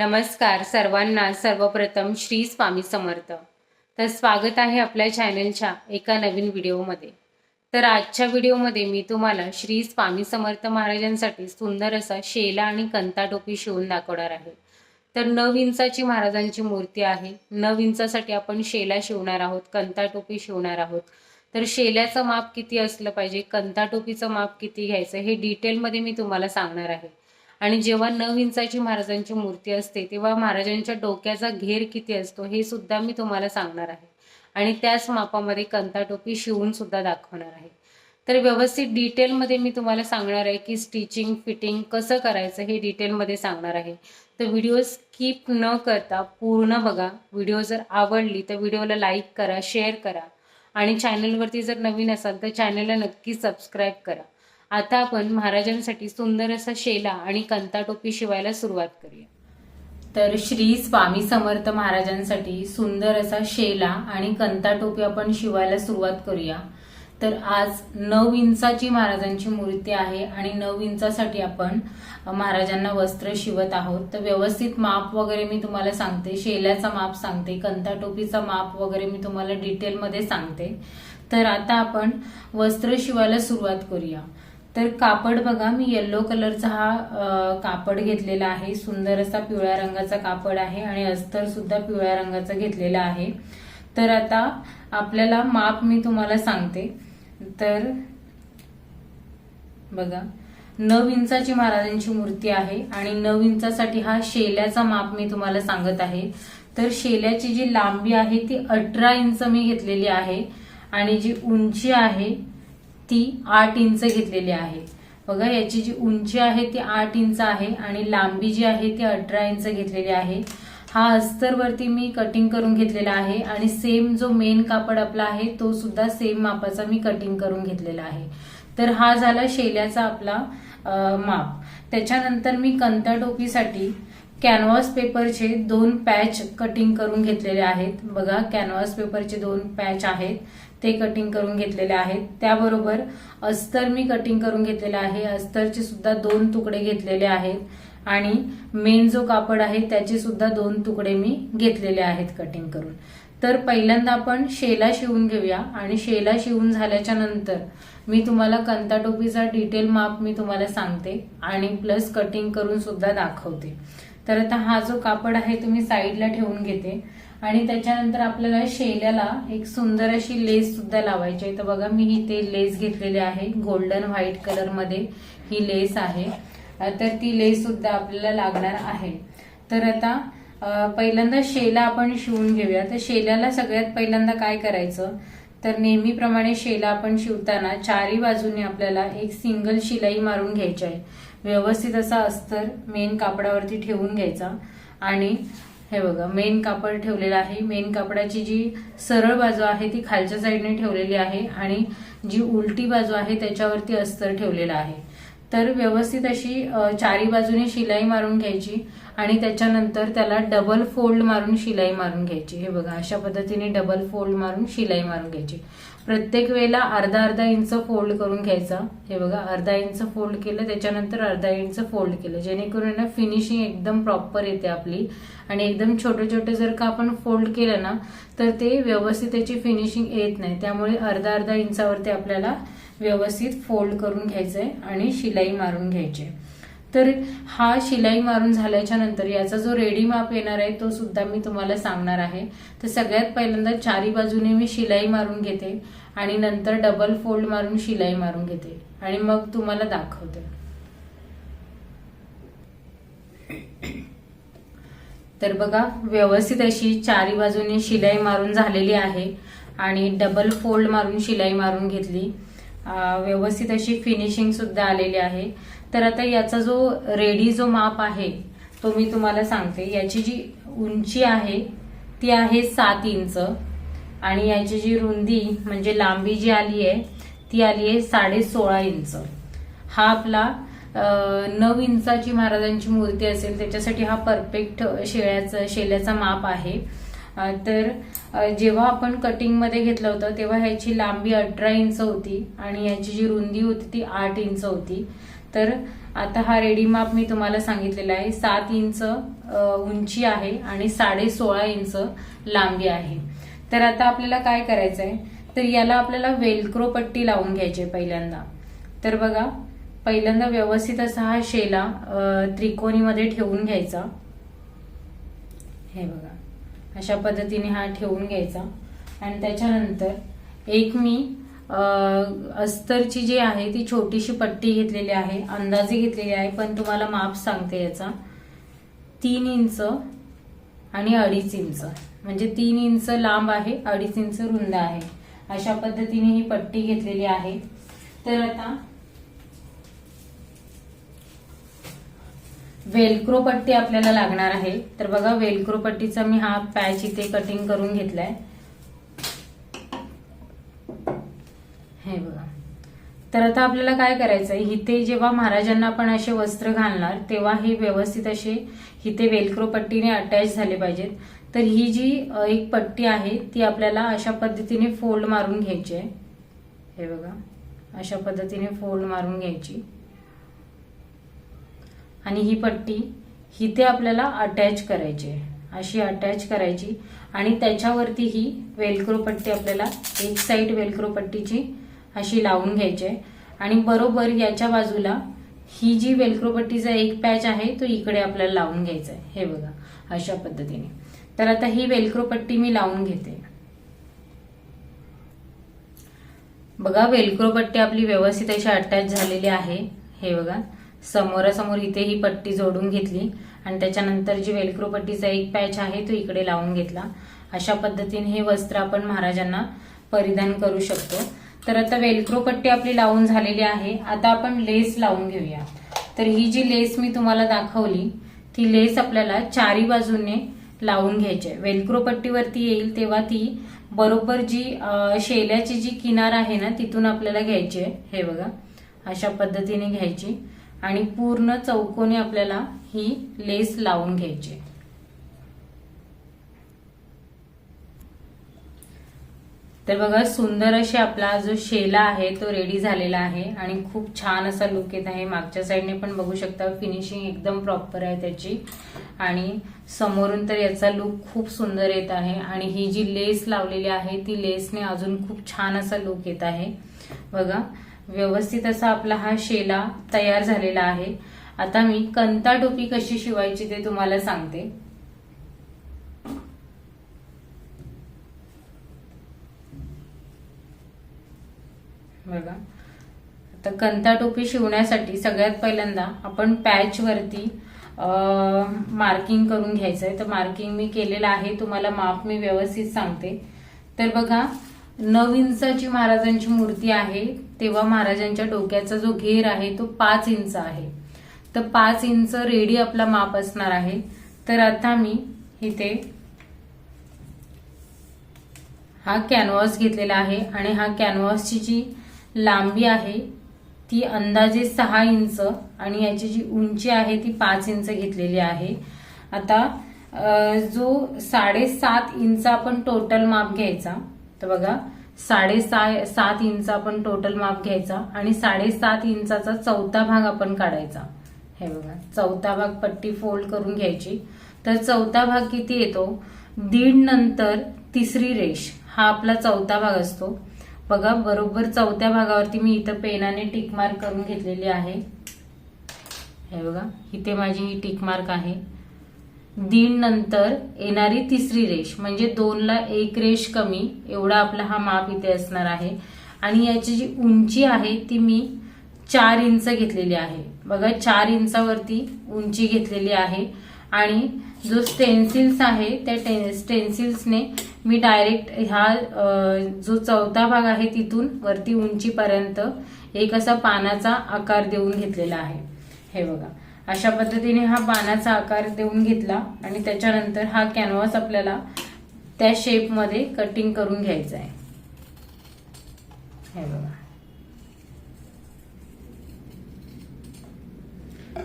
नमस्कार सर्वांना सर्वप्रथम श्री स्वामी समर्थ. तर स्वागत आहे आपल्या चॅनलच्या एका नवीन व्हिडिओमध्ये तर आजच्या व्हिडिओमध्ये मी तुम्हाला श्री स्वामी समर्थ महाराजांसाठी सुंदर असा शेला आणि कंता टोपी शिवून दाखवणार आहे. तर नऊ इंचाची महाराजांची मूर्ती आहे. नऊ इंचासाठी आपण शेला शिवणार आहोत कंता टोपी शिवणार आहोत. तर शेल्याचं माप किती असलं पाहिजे कंता टोपीचं माप किती घ्यायचं हे डिटेलमध्ये मी तुम्हाला सांगणार आहे. आणि जेव्हा नऊ इंचाची महाराजांची मूर्ती असते तेव्हा महाराजांच्या डोक्याचा घेर किती असतो हे सुद्धा मी तुम्हाला सांगणार आहे. आणि त्याच मापामध्ये कंता टोपी शिवून सुद्धा दाखवणार आहे. तर व्यवस्थित डिटेलमध्ये मी तुम्हाला सांगणार आहे की स्टिचिंग फिटिंग कसं करायचं हे डिटेलमध्ये सांगणार आहे. तर व्हिडिओ स्किप न करता पूर्ण बघा. व्हिडिओ जर आवडली तर व्हिडिओला लाईक करा शेअर करा. आणि चॅनलवरती जर नवीन असाल तर चॅनलला नक्की सबस्क्राईब करा. आता आपण महाराजांसाठी सुंदर असा शेला आणि कंता टोपी शिवायला सुरुवात करूया. तर श्री स्वामी समर्थ महाराजांसाठी सुंदर असा शेला आणि कंता टोपी आपण शिवायला सुरुवात करूया. तर आज नऊ इंचाची महाराजांची मूर्ती आहे आणि नऊ इंचासाठी आपण महाराजांना वस्त्र शिवत आहोत. तर व्यवस्थित माप वगैरे मी तुम्हाला सांगते. शेल्याचा माप सांगते कंता टोपीचा माप वगैरे मी तुम्हाला डिटेलमध्ये सांगते. तर आता आपण वस्त्र शिवायला सुरुवात करूया. तर कापड बघा मी येल्लो कलरचा हा कापड घेतलेला आहे. सुंदर असा पिवळ्या रंगाचा कापड आहे आणि अस्तर सुद्धा पिवळ्या रंगाचा घेतलेला आहे. तर आता आपल्याला माप मी तुम्हाला सांगते. तर बघा नऊ इंचाची महाराजांची मूर्ती आहे आणि नऊ इंचासाठी हा शेल्याचा माप मी तुम्हाला सांगत आहे. तर शेल्याची जी लांबी आहे ती अठरा इंच मी घेतलेली आहे आणि जी उंची आहे ती आठ इंच घेतलेली आहे. बघा याची जी उंची आहे ती आठ इंच आहे आणि लांबी जी आहे ती अठरा इंच घेतलेली आहे. हा अस्तरवरती मी कटिंग करून घेतलेला आहे आणि सेम जो मेन कापड आपला आहे तो सुद्धा सेम मापाचा मी कटिंग करून घेतलेला आहे. तर हा झाला शेल्याचा आपला माप. त्याच्यानंतर मी कंता टोपीसाठी कॅनव्हास पेपरचे दोन पॅच कटिंग करून घेतलेले आहेत. बघा कॅनव्हास पेपरचे दोन पॅच आहेत. ते कटिंग करून घेतलेले आहेत. त्याबरोबर अस्तर मी कटिंग करून घेतलेलं आहे. अस्तरचे सुद्धा दोन तुकडे घेतलेले आहेत. आणि मेन जो कापड आहे त्याचे सुद्धा दोन तुकडे मी घेतलेले आहेत कटिंग करून. तर पहिल्यांदा आपण शेला शिवून घेऊया. आणि शेला शिवून झाल्याच्यानंतर मी तुम्हाला कंता टोपीचा डिटेल माप मी तुम्हाला सांगते. आणि प्लस कटिंग करून सुद्धा दाखवते. तर आता हा जो कापड आहे तुम्ही साईडला ठेवून घेते. आणि त्याच्यानंतर आपल्याला शेल्याला एक सुंदर अशी लेस सुद्धा लावायची आहे. तर बघा मी ही ते लेस घेतलेली आहे. गोल्डन व्हाईट कलरमध्ये ही लेस आहे. तर ती लेस सुद्धा आपल्याला लागणार आहे. तर आता पहिल्यांदा शेला आपण शिवून घेऊया. तर शेल्याला सगळ्यात पहिल्यांदा काय करायचं? तर नेहमीप्रमाणे शेला आपण शिवताना चारी बाजूने आपल्याला एक सिंगल शिलाई मारून घ्यायची आहे. व्यवस्थित असा अस्तर मेन कापडावरती ठेवून घ्यायचा. आणि हे बघा मेन कापड ठेवलेलं आहे. मेन कापडाची जी सरळ बाजू आहे ती खालच्या साईडने ठेवलेली आहे आणि जी उलटी बाजू आहे त्याच्यावरती अस्तर ठेवलेलं आहे. तर व्यवस्थित अशी चारी बाजूने शिलाई मारून घ्यायची आणि त्याच्यानंतर त्याला डबल फोल्ड मारून शिलाई मारून घ्यायची. हे बघा अशा पद्धतीने डबल फोल्ड मारून शिलाई मारून घ्यायची. प्रत्येक वेळेला अर्धा अर्धा इंच फोल्ड करून घ्यायचा. हे बघा अर्धा इंच फोल्ड केलं त्याच्यानंतर अर्धा इंच फोल्ड केलं. जेणेकरून ना फिनिशिंग एकदम प्रॉपर येते आपली. आणि एकदम छोटे छोटे जर का आपण फोल्ड केलं ना तर ते व्यवस्थित त्याची फिनिशिंग येत नाही. त्यामुळे अर्धा अर्धा इंचावरती आपल्याला व्यवस्थित फोल्ड करून घ्यायचंय आणि शिलाई मारून घ्यायची आहे. तर हा शिलाई मारून झाल्याच्यानंतर याचा जो रेडी माप येणार आहे तो सुद्धा मी तुम्हाला सांगणार आहे. तर सगळ्यात पहिल्यांदा चारी बाजूने मी शिलाई मारून घेते. आणि नंतर डबल फोल्ड मारून शिलाई मारून घेते. आणि मग तुम्हाला दाखवते. तर बघा व्यवस्थित अशी चारी बाजूने शिलाई मारून झालेली आहे. आणि डबल फोल्ड मारून शिलाई मारून घेतली. व्यवस्थित अशी फिनिशिंग सुद्धा आलेली आहे. तर आता याचा जो रेडी जो माप आहे तो मी तुम्हाला सांगते. याची जी उंची आहे ती आहे सात इंच. आणि याची जी रुंदी म्हणजे लांबी जी आली आहे ती आली आहे साडे सोळा इंच. हा आपला नऊ इंचाची महाराजांची मूर्ती असेल त्याच्यासाठी हा परफेक्ट शेळ्याचा शेल्याचा माप आहे. तर जेव्हा आपण कटिंगमध्ये घेतलं होतं तेव्हा ह्याची लांबी अठरा इंच होती आणि याची जी रुंदी होती ती आठ इंच होती. तर आता हा रेडी माप मी तुम्हाला सांगितलेला आहे. सात इंच उंची आहे आणि साडे सोळा इंच लांबी आहे. तर आता आपल्याला काय करायचं आहे तर याला आपल्याला वेलक्रो पट्टी लावून घ्यायची आहे पहिल्यांदा. तर बघा पहिल्यांदा व्यवस्थित असा हा शेला त्रिकोणीमध्ये ठेवून घ्यायचा. हे बघा अशा पद्धतीने हा ठेवून घ्यायचा. आणि त्याच्यानंतर एक मी अस्तरची जी आहे ती छोटीशी पट्टी घेतलेली आहे. अंदाजे घेतलेली आहे पण तुम्हाला माप सांगते याचा. तीन इंच आणि अडीच इंच. म्हणजे तीन इंच लांब आहे अडीच इंच रुंद आहे. अशा पद्धतीने ही पट्टी घेतलेली आहे. तर आता वेलक्रो पट्टी आपल्याला लागणार आहे. तर बघा वेलक्रो पट्टीचा मी हा पॅच इथे कटिंग करून घेतलाय. हे बघा. तर आता आपल्याला काय करायचं आहे इथे जेव्हा महाराजांना आपण असे वस्त्र घालणार तेव्हा हे व्यवस्थित असे इथे वेलक्रो पट्टीने अटॅच झाले पाहिजेत. तर ही जी एक पट्टी आहे ती आपल्याला अशा पद्धतीने फोल्ड मारून घ्यायची आहे. हे बघा. अशा पद्धतीने फोल्ड मारून घ्यायची. आणि ही पट्टी हिथे आपल्याला अटॅच करायची आहे. अशी अटॅच करायची. आणि त्याच्यावरती ही वेलक्रो पट्टी आपल्याला एक साईड वेलक्रो पट्टीची अशी लावून घ्यायची. आहे आणि बरोबर याच्या बाजूला ही जी वेलक्रोपट्टीचा एक पॅच आहे तो इकडे आपल्याला लावून घ्यायचा आहे. हे बघा अशा पद्धतीने. तर आता ही वेलक्रोपट्टी मी लावून घेते. बघा वेलक्रोपट्टी आपली व्यवस्थित अशी अटॅच झालेली आहे. हे बघा समोरासमोर इथे ही पट्टी जोडून घेतली. आणि त्याच्यानंतर जी वेलक्रो पट्टीचा एक पॅच आहे तो इकडे लावून घेतला. अशा पद्धतीने हे वस्त्र आपण महाराजांना परिधान करू शकतो. तर आता वेलक्रो पट्टी आपली लावून झालेली आहे. आता आपण लेस लावून घेऊया. तर ही जी लेस मी तुम्हाला दाखवली ती लेस आपल्याला चारी बाजूने लावून घ्यायची आहे. वेलक्रो पट्टीवरती येईल तेव्हा ती बरोबर जी शेल्याची जी किनार आहे ना तिथून आपल्याला घ्यायची आहे. हे बघा अशा पद्धतीने घ्यायची. आणि पूर्ण चौकोनी आपल्याला ही लेस लावून घ्यायची तर बघा सुंदर असे आपला जो शेला आहे तो रेडी झालेला आहे आणि खूप छान असा लुक येत आहे. मागच्या साईडने पण बघू शकता फिनिशिंग एकदम प्रॉपर आहे त्याची. आणि समोरून तर याचा लुक खूप सुंदर येत आहे. आणि ही जी लेस लावलेली आहे ती लेसने अजून खूप छान असा लुक येत आहे. बघा व्यवस्थित असा आपला हा शेला तयार झालेला आहे. आता मी कंता टोपी कशी शिवायची ते तुम्हाला सांगते. बघा. आता कंता टोपी शिवण्यासाठी सगळ्यात पहिल्यांदा आपण पॅचवरती मार्किंग करून घ्यायचं आहे तर मार्किंग मी केलेलं आहे तुम्हाला माप मी व्यवस्थित सांगते. तर बघा नऊ इंचाची महाराजांची मूर्ती आहे तेव्हा महाराजांच्या डोक्याचा जो घेर आहे तो पाच इंच आहे. तर पाच इंच रेडी आपला माप असणार आहे. तर आता मी इथे हा कॅनव्हास घेतलेला आहे आणि हा कॅनव्हासची जी लांबी आहे ती अंदाजे सहा इंच आणि याची जी उंची आहे ती पाच इंच घेतलेली आहे. आता जो साडेसात इंच आपण टोटल माप घ्यायचा तर बघा साडेसा सात इंच आपण टोटल माप घ्यायचा आणि साडेसात इंचाचा चौथा भाग आपण काढायचा. हे बघा चौथा भाग पट्टी फोल्ड करून घ्यायची. तर चौथा भाग किती येतो? दीड नंतर तिसरी रेष. हा आपला चौथा भाग असतो. बघा बरोबर चौथ्या भागावरती मी इथं पेनाने टिक मार्क करून घेतलेली आहे. हे बघा इथे माझी ही टिक मार्क आहे. दीड नंतर येणारी तिसरी रेष म्हणजे दोनला एक रेष कमी एवढा आपला हा माप इथे असणार आहे. आणि याची जी उंची आहे ती मी चार इंच घेतलेली आहे. बघा चार इंचावरती उंची घेतलेली आहे. आणि जो स्टेन्सिल्स आहे त्या टे- स्टेन्सिल्सने मी डायरेक्ट ह्या जो चौथा भाग आहे तिथून वरती उंचीपर्यंत एक असा पानाचा आकार देऊन घेतलेला आहे. हे बघा. अशा पद्धतीने हा पानाचा आकार देऊन घेतला आणि त्याच्यानंतर हा कॅनव्हास आपल्याला त्या शेपमध्ये कटिंग करून घ्यायचा आहे. हे बघा.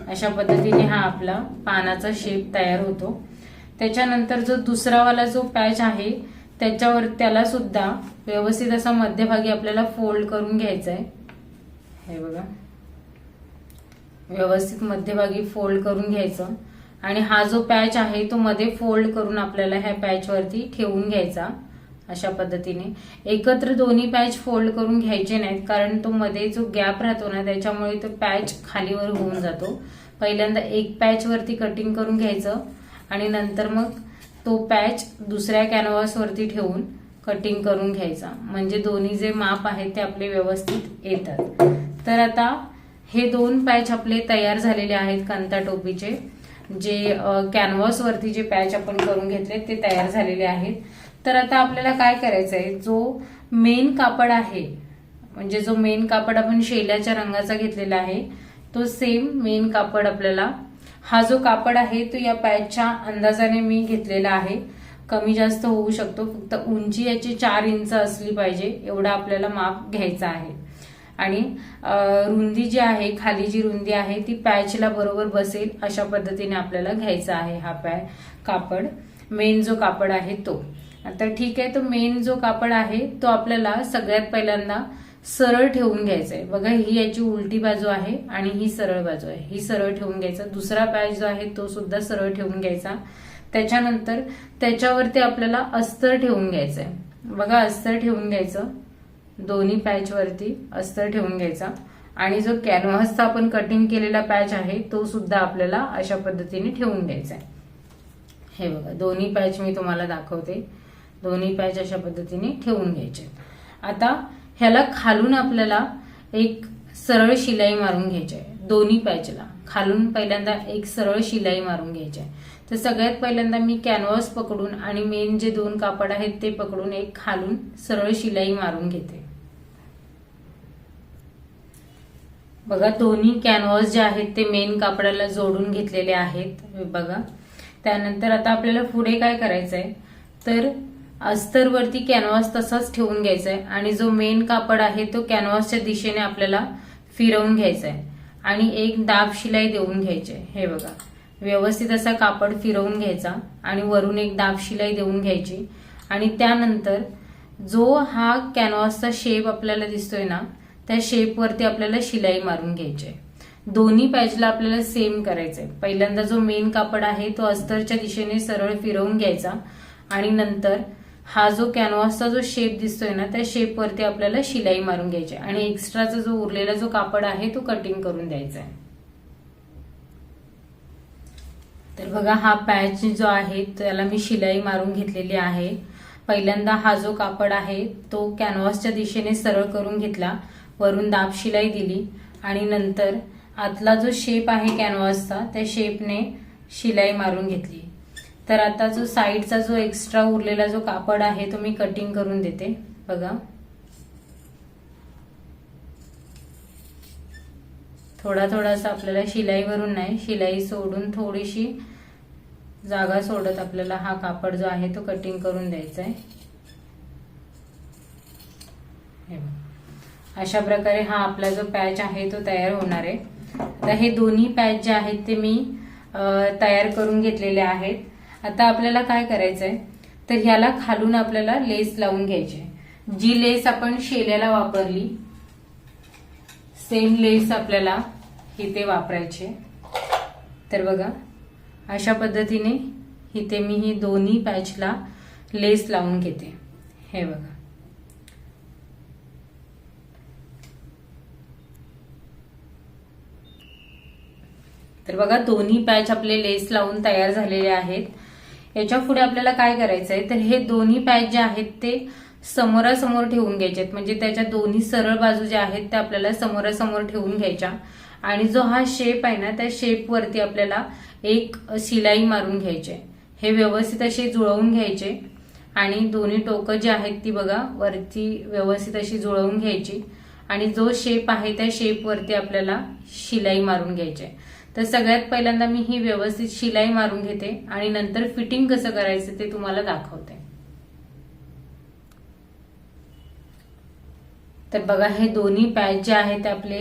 अशा पद्धतीने हा आपला पानाचा शेप तयार होतो. त्याच्यानंतर जो दुसरावाला जो पॅच आहे त्याच्यावर त्याला सुद्धा व्यवस्थित असा मध्यभागी आपल्याला फोल्ड करून घ्यायचा आहे हे बघा. व्यवस्थित मध्यभागी फोल्ड करून घ्यायचं. आणि हा जो पॅच आहे तो मध्ये फोल्ड करून आपल्याला ह्या पॅचवरती ठेवून घ्यायचा. अशा पद्धतीने. एकत्र दोन्ही पॅच फोल्ड करून घ्यायचे नाहीत कारण तो मध्ये जो गॅप राहतो ना त्याच्यामुळे तो पॅच खालीवर होऊन जातो. पहिल्यांदा एक पॅच वरती कटिंग करून घ्यायचं आणि नंतर मग तो पॅच दुसऱ्या कॅनव्हासवरती ठेवून कटिंग करून घ्यायचा. म्हणजे दोन्ही जे माप आहेत ते आपले व्यवस्थित येतात. तर आता हे दोन पॅच आपले तयार झालेले आहेत कांता टोपीचे. जे कॅनव्हास वरती जे पॅच आपण करून घेतले ते तयार झालेले आहेत. तर आता आपल्याला काय करायचं आहे जो मेन कापड आहे म्हणजे जो मेन कापड आपण शेल्याच्या रंगाचा घेतलेला आहे तो सेम मेन कापड आपल्याला हा जो कापड आहे तो या पॅचच्या अंदाजाने मी घेतलेला आहे. कमी जास्त होऊ शकतो फक्त उंची याची चार इंच असली पाहिजे एवढा आपल्याला माप घ्यायचा आहे. आणि रुंदी जी आहे खाली जी रुंदी आहे ती पॅचला बरोबर बसेल अशा पद्धतीने आपल्याला घ्यायचा आहे हा पॅ कापड. मेन जो कापड आहे तो. तर ठीक आहे तो मेन जो कापड आहे तो आपल्याला सगळ्यात पहिल्यांदा सरळ ठेवून घ्यायचा आहे बघा ही याची उलटी बाजू आहे आणि ही सरळ बाजू आहे. ही सरळ ठेवून घ्यायचा. दुसरा पॅच जो आहे तो सुद्धा सरळ ठेवून घ्यायचा. त्याच्यानंतर त्याच्यावरती आपल्याला अस्तर ठेवून घ्यायचं आहे बघा अस्तर ठेवून घ्यायचं. दोन्ही पॅचवरती अस्तर ठेवून घ्यायचा. आणि जो कॅनव्हासचा आपण कटिंग केलेला पॅच आहे तो सुद्धा आपल्याला अशा पद्धतीने ठेवून घ्यायचा आहे. हे बघा दोन्ही पॅच मी तुम्हाला दाखवते. दोन्ही पॅच अशा पद्धतीने ठेवून घ्यायचे. आता ह्याला खालून आपल्याला एक सरळ शिलाई मारून घ्यायची. आहे दोन्ही पॅचला खालून पहिल्यांदा एक सरळ शिलाई मारून घ्यायची. आहे तर सगळ्यात पहिल्यांदा मी कॅनव्हास पकडून आणि मेन जे दोन कापड आहेत ते पकडून एक खालून सरळ शिलाई मारून घेते. बघा दोन्ही कॅनव्हास जे आहेत ते मेन कापडाला जोडून घेतलेले आहेत. बघा. त्यानंतर आता आपल्याला पुढे काय करायचंय? तर अस्तरवरती कॅनव्हास तसाच ठेवून घ्यायचा आहे आणि जो मेन कापड आहे तो कॅनव्हासच्या दिशेने आपल्याला फिरवून घ्यायचा आहे आणि एक दाब शिलाई देऊन घ्यायची आहे हे बघा. व्यवस्थित असा कापड फिरवून घ्यायचा आणि वरून एक दाब शिलाई देऊन घ्यायची. आणि त्यानंतर जो हा कॅनव्हासचा शेप आपल्याला दिसतोय ना त्या शेपवरती आपल्याला शिलाई मारून घ्यायची आहे दोन्ही पॅचला आपल्याला सेम करायचंय. पहिल्यांदा जो मेन कापड आहे तो अस्तरच्या दिशेने सरळ फिरवून घ्यायचा. आणि नंतर हा जो कॅनव्हासचा जो शेप दिसतोय ना त्या शेपवरती आपल्याला शिलाई मारून घ्यायची आणि एक्स्ट्राचा जो उरलेला जो कापड आहे तो कटिंग करून द्यायचा आहे. तर बघा हा पॅच जो आहे त्याला मी शिलाई मारून घेतलेली आहे. पहिल्यांदा हा जो कापड आहे तो कॅनव्हासच्या दिशेने सरळ करून घेतला. वरून दाब शिलाई दिली. आणि नंतर आतला जो शेप आहे कॅनव्हासचा त्या शेपने शिलाई मारून घेतली. तर आता जो साईडचा जो एक्स्ट्रा उरलेला जो कापड आहे तो मी कटिंग करून देते. बघा. थोडा थोडासा आपल्याला शिलाईवरून नाही शिलाई सोडून थोडीशी जागा सोडत आपल्याला हा कापड जो आहे तो कटिंग करून द्यायचा आहे अशा प्रकारे हा आपला जो पॅच आहे तो तयार होणार. आहे तर हे दोन्ही पॅच जे आहेत ते मी तयार करून घेतलेले आहेत. आता आपल्याला काय करायचंय? तर ह्याला खालून आपल्याला लेस लावून घ्यायची जी लेस आपण शेल्याला वापरली सेम लेस आपल्याला इथे वापरायचे तर बघा अशा पद्धतीने इथे मी ही दोन्ही पॅचला लेस लावून घेते. हे बघा. तर बघा दोन्ही पॅच आपले लेस लावून तयार झालेले आहेत. याच्यापुढे आपल्याला काय करायचं आहे तर हे दोन्ही पॅच जे आहेत ते समोरासमोर ठेवून घ्यायचे आहेत म्हणजे त्याच्या दोन्ही सरळ बाजू ज्या आहेत त्या आपल्याला समोरासमोर ठेवून घ्यायच्या. आणि जो हा शेप आहे ना त्या शेपवरती आपल्याला एक शिलाई मारून घ्यायचे हे व्यवस्थित असे जुळवून घ्यायचे. आणि दोन्ही टोकं जी आहेत ती बघा वरती व्यवस्थित अशी जुळवून घ्यायची. आणि जो शेप आहे त्या शेपवरती आपल्याला शिलाई मारून घ्यायचे तर सगळ्यात पहिल्यांदा मी ही व्यवस्थित शिलाई मारून घेते आणि नंतर फिटिंग कसं करायचं ते तुम्हाला दाखवते. तर बघा हे दोन्ही पॅच जे आहेत ते आपले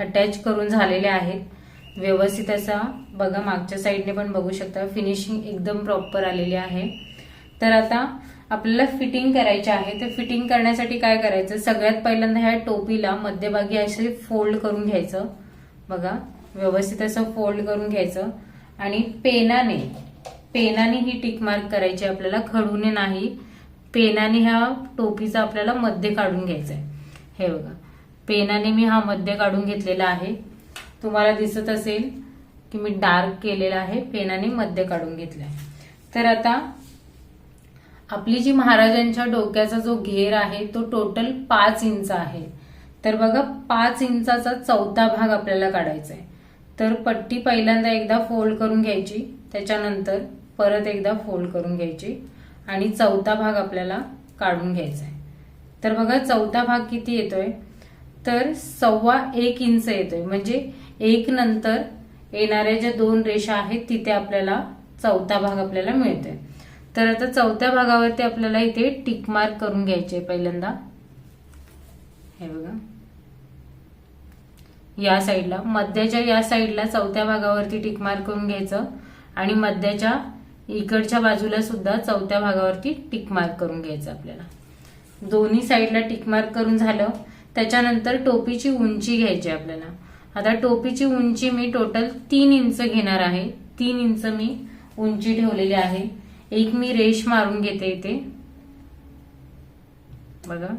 अटॅच करून झालेले आहेत. व्यवस्थित असा बघा मागच्या साईडने पण बघू शकता फिनिशिंग एकदम प्रॉपर आलेली आहे. तर आता आपल्याला फिटिंग करायची आहे. तर फिटिंग करण्यासाठी काय करायचं? सगळ्यात पहिल्यांदा ह्या टोपीला मध्यभागी असे फोल्ड करून घ्यायचं. बघा व्यवस्थित असं फोल्ड करून घ्यायचं. आणि पेनाने पेनाने ही टिक मार्क करायची आपल्याला. खडूने नाही पेनाने ह्या टोपीचा आपल्याला मध्य काढून घ्यायचा आहे हे बघा. पेनाने मी हा मध्य काढून घेतलेला आहे. तुम्हाला दिसत असेल की मी डार्क केलेला आहे. पेनाने मध्य काढून घेतलाय. तर आता आपली जी महाराजांच्या डोक्याचा जो घेर आहे तो टोटल पाच इंच आहे. तर बघा पाच इंचाचा चौथा भाग आपल्याला काढायचा आहे तर पट्टी पहिल्यांदा एकदा फोल्ड करून घ्यायची त्याच्यानंतर परत एकदा फोल्ड करून घ्यायची आणि चौथा भाग आपल्याला काढून घ्यायचा आहे. तर बघा चौथा भाग किती येतोय? तर सव्वा एक इंच येतोय. म्हणजे एक नंतर येणाऱ्या ज्या दोन रेषा आहेत तिथे आपल्याला चौथा भाग आपल्याला मिळतोय. तर आता चौथ्या भागावरती आपल्याला इथे टिक मार्क करून घ्यायचे पहिल्यांदा. हे बघा. या साईडला. मध्याच्या या साईडला चौथ्या भागावरती टिक मार्क करून घ्यायचं. आणि मध्याच्या इकडच्या बाजूला सुद्धा चौथ्या भागावरती टिक मार्क करून घ्यायचं आपल्याला. दोन्ही साईडला टिक मार्क करून झालं. त्याच्यानंतर टोपीची उंची घ्यायची आपल्याला. आता टोपीची उंची मी टोटल तीन इंच घेणार आहे. तीन इंच मी उंची ठेवलेली आहे. एक मी रेश मारून घेते इथे. बघा.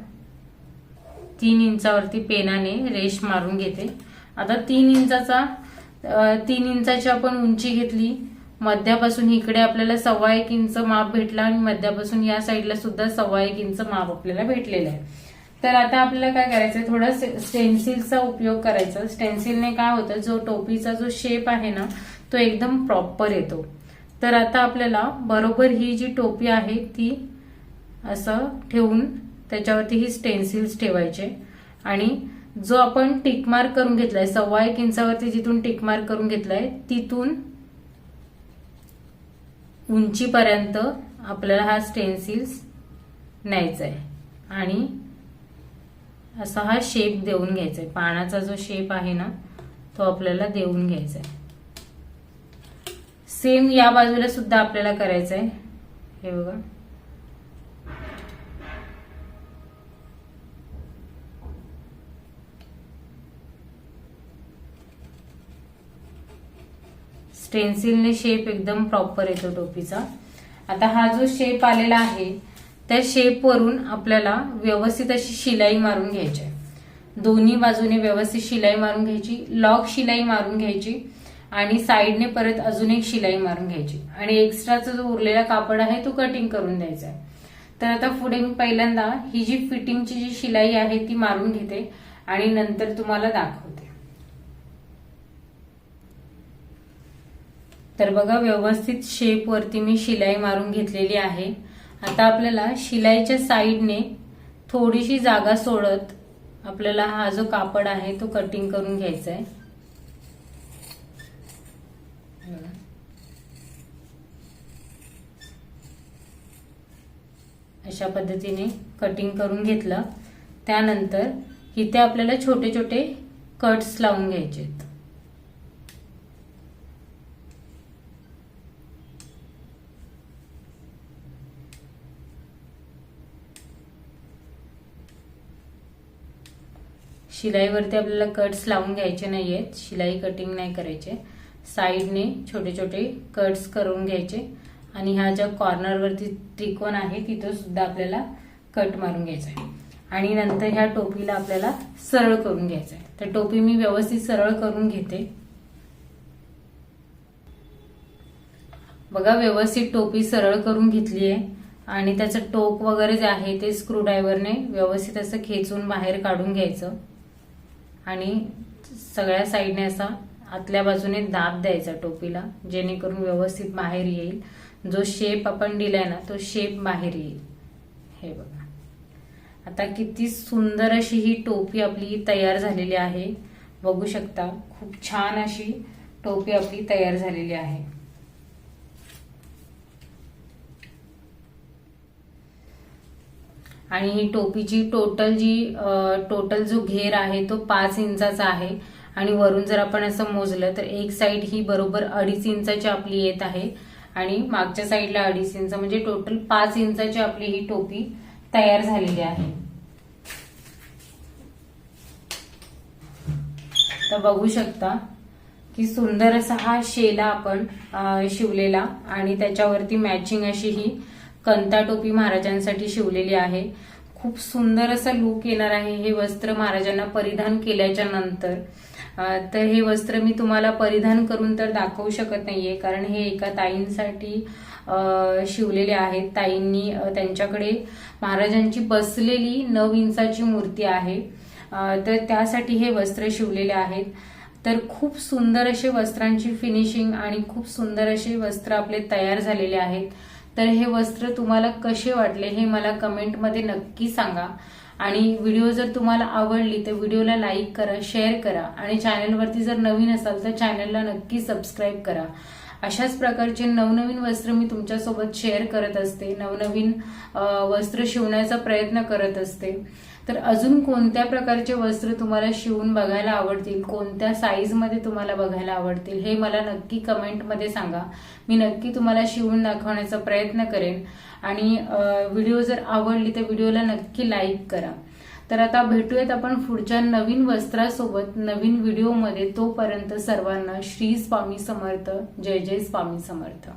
तीन इंचावरती पेनाने रेश मारून घेते. आता तीन इंचाचा तीन इंचाची आपण उंची घेतली. मध्यापासून इकडे आपल्याला सव्वा एक इंच माप भेटला आणि मध्यापासून या साईडला सुद्धा सव्वा एक इंच माप आपल्याला भेटलेलं आहे. तर आता आपल्याला काय करायचं थोडा स्टेन्सिलचा उपयोग करायचा स्टेन्सिलने काय होतं? जो टोपीचा जो शेप आहे ना तो एकदम प्रॉपर येतो. तर आता आपल्याला बरोबर ही जी टोपी आहे ती असं ठेवून त्याच्यावरती ही स्टेन्सिल्स ठेवायचे. आणि जो आपण टिकमार्क करून घेतलाय सव्वा एक इंचावरती जिथून टिकमार्क करून घेतलाय तिथून उंचीपर्यंत आपल्याला हा स्टेन्सिल्स न्यायचा आहे आणि असा हा शेप देऊन घ्यायचा आहे पानाचा जो शेप आहे ना तो आपल्याला देऊन घ्यायचा आहे सेम या बाजूला सुद्धा आपल्याला करायचं आहे हे बघा. स्टेन्सिलने शेप एकदम प्रॉपर येतो टोपीचा. आता हा जो शेप आलेला आहे त्या शेपवरून आपल्याला व्यवस्थित अशी शिलाई मारून घ्यायची आहे. दोन्ही बाजूने व्यवस्थित शिलाई मारून घ्यायची लॉक शिलाई मारून घ्यायची आणि साईडने परत अजून एक शिलाई मारून घ्यायची. आणि एक्स्ट्राचा जो उरलेला कापड आहे तो कटिंग करून द्यायचा आहे. तर आता पुढे मी पहिल्यांदा ही जी फिटिंगची जी शिलाई आहे ती मारून घेते आणि नंतर तुम्हाला दाखवते. तर बघा व्यवस्थित शेप वरती मी शिलाई मारून घेतलेली आहे. आता आपल्याला शिलाईच्या साईडने थोडीशी जागा सोडत आपल्याला हा जो कापड आहे तो कटिंग करून घ्यायचा आहे अशा पद्धतीने कटिंग करून घेतलं. त्यानंतर इथे आपल्याला छोटे छोटे कट्स लावून घ्यायचे आहेत शिलाईवरती आपल्याला कट्स लावून घ्यायचे नाही आहेत शिलाई कटिंग नाही करायचे. साईडने छोटे छोटे कट्स करून घ्यायचे. आणि ह्या ज्या कॉर्नरवरती त्रिकोण आहे तिथं सुद्धा आपल्याला कट मारून घ्यायचा आहे. आणि नंतर ह्या टोपीला आपल्याला सरळ करून घ्यायचं आहे. तर टोपी मी व्यवस्थित सरळ करून घेते. बघा व्यवस्थित टोपी सरळ करून घेतली आहे. आणि त्याचं टोक वगैरे जे आहे ते स्क्रूड्रायव्हरने व्यवस्थित असं खेचून बाहेर काढून घ्यायचं. आणि सगळ्या साईडने असा आतल्या बाजूने दाब द्यायचा टोपीला जेणेकरून व्यवस्थित बाहेर येईल. जो शेप आपण दिलाय ना तो शेप बाहेर येईल. हे बघा. आता किती सुंदर अशी ही टोपी आपली तयार झालेली आहे. बघू शकता खूप छान अशी टोपी आपली तयार झालेली आहे. आणि ही टोपीची टोटल जी टोटल जो घेर आहे तो पाच इंचाचा आहे. आणि वरून जर आपण असं मोजलं तर एक साईड ही बरोबर अडीच इंचाची आपली येत आहे. आणि मागच्या साईडला अडीच इंच म्हणजे टोटल पाच इंचाची आपली ही टोपी तयार झालेली आहे. तर बघू शकता की सुंदर असा हा शेला आपण शिवलेला आणि त्याच्यावरती मॅचिंग अशी ही कंता टोपी महाराजांसाठी शिवलेली आहे. खूप सुंदर असा लुक येणार आहे हे वस्त्र महाराजांना परिधान केल्याच्यानंतर. तर हे वस्त्र मी तुम्हाला परिधान करून तर दाखवू शकत नाहीये कारण हे एका ताईंसाठी शिवलेले आहेत. ताईंनी त्यांच्याकडे महाराजांची बसलेली नऊ इंचाची मूर्ती आहे. तर त्यासाठी हे वस्त्र शिवलेले आहेत. तर खूप सुंदर असे वस्त्रांची फिनिशिंग आणि खूप सुंदर असे वस्त्र आपले तयार झालेले आहेत. तर हे वस्त्र तुम्हाला कसे वाटले हे मला कमेंटमध्ये नक्की सांगा. आणि व्हिडिओ जर तुम्हाला आवडली तर व्हिडिओला लाईक करा शेअर करा. आणि चॅनलवरती जर नवीन असाल तर चॅनलला नक्की सबस्क्राईब करा. अशाच प्रकारचे नवनवीन वस्त्र मी तुमच्यासोबत शेअर करत असते. नवनवीन वस्त्र शिवण्याचा प्रयत्न करत असते. तर अजून कोणत्या प्रकारचे वस्त्र तुम्हाला शिवून बघायला आवडतील? कोणत्या साईजमध्ये तुम्हाला बघायला आवडतील? हे मला नक्की कमेंटमध्ये सांगा. मी नक्की तुम्हाला शिवून दाखवण्याचा प्रयत्न करेन. आणि व्हिडिओ जर आवडली तर व्हिडिओला नक्की लाईक करा. तर आता भेटूयात आपण पुढच्या नवीन वस्त्रासोबत नवीन व्हिडिओमध्ये. तोपर्यंत सर्वांना श्री स्वामी समर्थ. जय जय स्वामी समर्थ.